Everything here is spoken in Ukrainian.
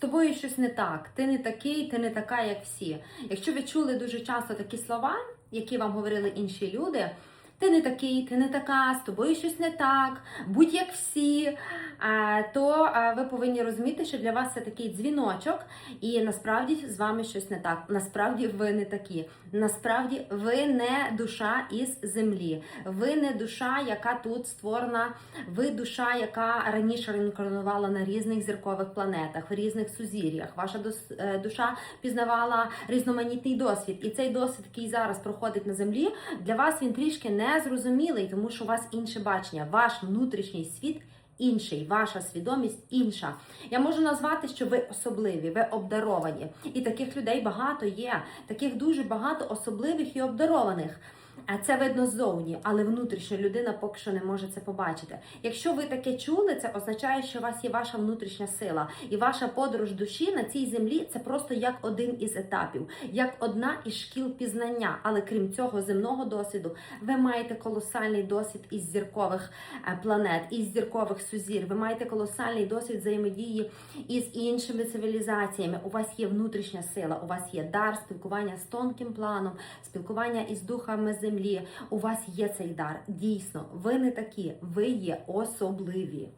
тобою щось не так, ти не такий, ти не така, як всі. Якщо ви чули дуже часто такі слова, які вам говорили інші люди. Ти не такий, ти не така, з тобою щось не так, будь як всі, то ви повинні розуміти, що для вас це такий дзвіночок, і насправді з вами щось не так. Насправді ви не такі. Насправді ви не душа із землі. Ви не душа, яка тут створена. Ви душа, яка раніше реінкарнувала на різних зіркових планетах, в різних сузір'ях. Ваша е, душа пізнавала різноманітний досвід, і цей досвід, який зараз проходить на землі, для вас він трішки незрозумілий, тому що у вас інше бачення. Ваш внутрішній світ. Інший, ваша свідомість інша. Я можу назвати, що ви особливі, ви обдаровані. І таких людей багато є. Таких дуже багато особливих і обдарованих. Це видно ззовні, але внутрішня людина поки що не може це побачити. Якщо ви таке чули, це означає, що у вас є ваша внутрішня сила, і ваша подорож душі на цій землі це просто як один із етапів, як одна із шкіл пізнання. Але крім цього земного досвіду, ви маєте колосальний досвід із зіркових е, планет, із зіркових сузір. Ви маєте колосальний досвід взаємодії із іншими цивілізаціями. У вас є внутрішня сила, у вас є дар спілкування з тонким планом, спілкування із духами землі. У вас є цей дар. Дійсно, ви не такі, ви є особливі.